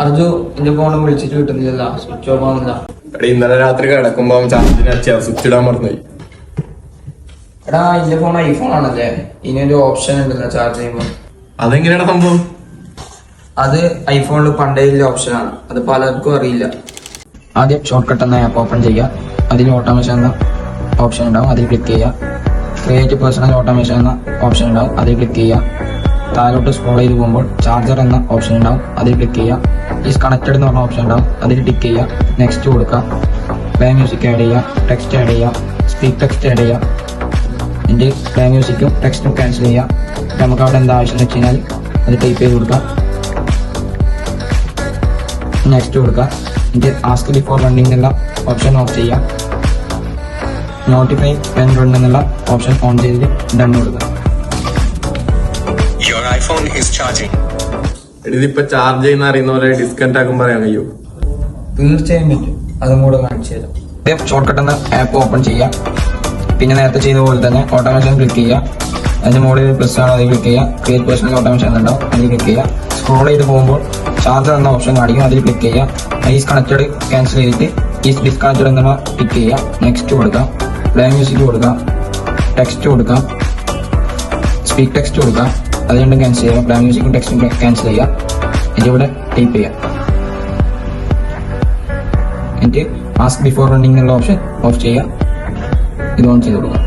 അർജു എന്റെ ഫോണും വിളിച്ചിട്ട് കിട്ടുന്നില്ല സ്വിച്ച് ഓഫ് ആവുന്നില്ല. എടാ ഇന്നലെ രാത്രി കിടക്കുമ്പോ ചാർജിന് വെച്ചാ സ്വിച്ച് ഇടാൻ മറന്നുപോയി. എടാ എന്റെ ഫോൺ ഐഫോൺ ആണല്ലേ? ഇനി ഒരു ഓപ്ഷൻ ഉണ്ടല്ലോ ചാർജ് ചെയ്യുമ്പോൾ അതെങ്ങനെയാണ് സംഭവം? അത് ഐഫോണിൽ പണ്ടേ ഉള്ള ഓപ്ഷനാണ് അത് പലർക്കും അറിയില്ല. ആദ്യം ഷോർട്ട് കട്ട് എന്ന ആപ്പ് ഓപ്പൺ ചെയ്യുക. അതിൽ ഓട്ടോമേഷൻ എന്ന ഓപ്ഷൻ ഉണ്ടാവും. അതിൽ ക്ലിക്ക് ചെയ്യുക. ക്രിയേറ്റ് പേഴ്സണൽ ഓട്ടോമേഷൻ എന്ന ഓപ്ഷൻ ഉണ്ടാവും. അതിൽ ക്ലിക്ക് ചെയ്യുക. താഴോട്ട് സ്ക്രോൾ ചെയ്ത് പോകുമ്പോൾ ചാർജർ എന്ന ഓപ്ഷൻ ഉണ്ടാവും. അതിൽ ക്ലിക്ക് ചെയ്യുക. ഈസ് കണക്റ്റഡ് എന്ന് പറഞ്ഞ ഓപ്ഷൻ ഉണ്ടാവും. അതിൽ ടിക്ക് ചെയ്യുക. നെക്സ്റ്റ് കൊടുക്കുക. പ്ലേ മ്യൂസിക് ആഡ് ചെയ്യുക. ടെക്സ്റ്റ് ആഡ് ചെയ്യുക. സ്പീക്ക് ടെക്സ്റ്റ് ആഡ് ചെയ്യുക. എന്റെ പ്ലേ മ്യൂസിക്കും ടെക്സ്റ്റും ക്യാൻസൽ ചെയ്യുക. നമുക്ക് അവിടെ എന്താ ആവശ്യം വെച്ച് കഴിഞ്ഞാൽ അത് ടൈപ്പ് ചെയ്ത് കൊടുക്കുക. നെക്സ്റ്റ് കൊടുക്കുക. എന്റെ ആസ്ക് ബിഫോർ റണ്ണിംഗ് എന്നുള്ള ഓപ്ഷൻ ഓഫ് ചെയ്യുക. നോട്ടിഫൈ പെൻ റൺ എന്നുള്ള ഓപ്ഷൻ ഓൺ ചെയ്ത് ഡൺ കൊടുക്കുക. Your iPhone is charging. ഇതിപ്പോ ചാർജ് ചെയ്യുന്ന അറിയുന്ന പോലെ ഡിസ്കണക്ട് ആക്കും പറയാൻ കഴിയൂ? തീർച്ചയായും പറ്റും. അതും കൂടെ കാണിച്ചു തരാം. ഷോർട്ട് കട്ട് എന്ന ആപ്പ് ഓപ്പൺ ചെയ്യാം. പിന്നെ നേരത്തെ ചെയ്ത പോലെ തന്നെ ഓട്ടോമേഷൻ ക്ലിക്ക് ചെയ്യുക അതിന്റെ മുകളിൽ പ്ലസ് ആണ് അതിൽ ക്ലിക്ക് ചെയ്യുക ക്രിയേറ്റ് പേഴ്സണൽ ഓട്ടോമേഷൻ ഉണ്ടാവും അതിൽ ക്ലിക്ക് ചെയ്യുക സ്ക്രോൾ ചെയ്ത് പോകുമ്പോൾ ചാർജർ എന്ന ഓപ്ഷൻ കാണിക്കും അതിൽ ക്ലിക്ക് ചെയ്യുക ഈസ് കണക്റ്റഡ് ക്യാൻസൽ ചെയ്തിട്ട് ഈസ് ഡിസ്കണക്റ്റഡ് എന്നുള്ള ക്ലിക്ക് ചെയ്യുക നെക്സ്റ്റ് കൊടുക്കാം. പ്ലേ മ്യൂസിക് കൊടുക്കാം. ടെക്സ്റ്റ് കൊടുക്കാം. സ്പീക്ക് ടെക്സ്റ്റ് കൊടുക്കാം. അത് രണ്ടും ക്യാൻസൽ ചെയ്യാം പ്ലേ മ്യൂസിക്കും ടെക്സ്റ്റും ക്യാൻസൽ ചെയ്യാം. എന്നിട്ട് ഇവിടെ ടൈപ്പ് ചെയ്യാം. എന്നിട്ട് ആസ്ക് ബിഫോർ റണ്ണിംഗ് എന്നുള്ള ഓപ്ഷൻ ഓഫ് ചെയ്യാം. ഇത് ഓൺ ചെയ്ത് കൊടുക്കുക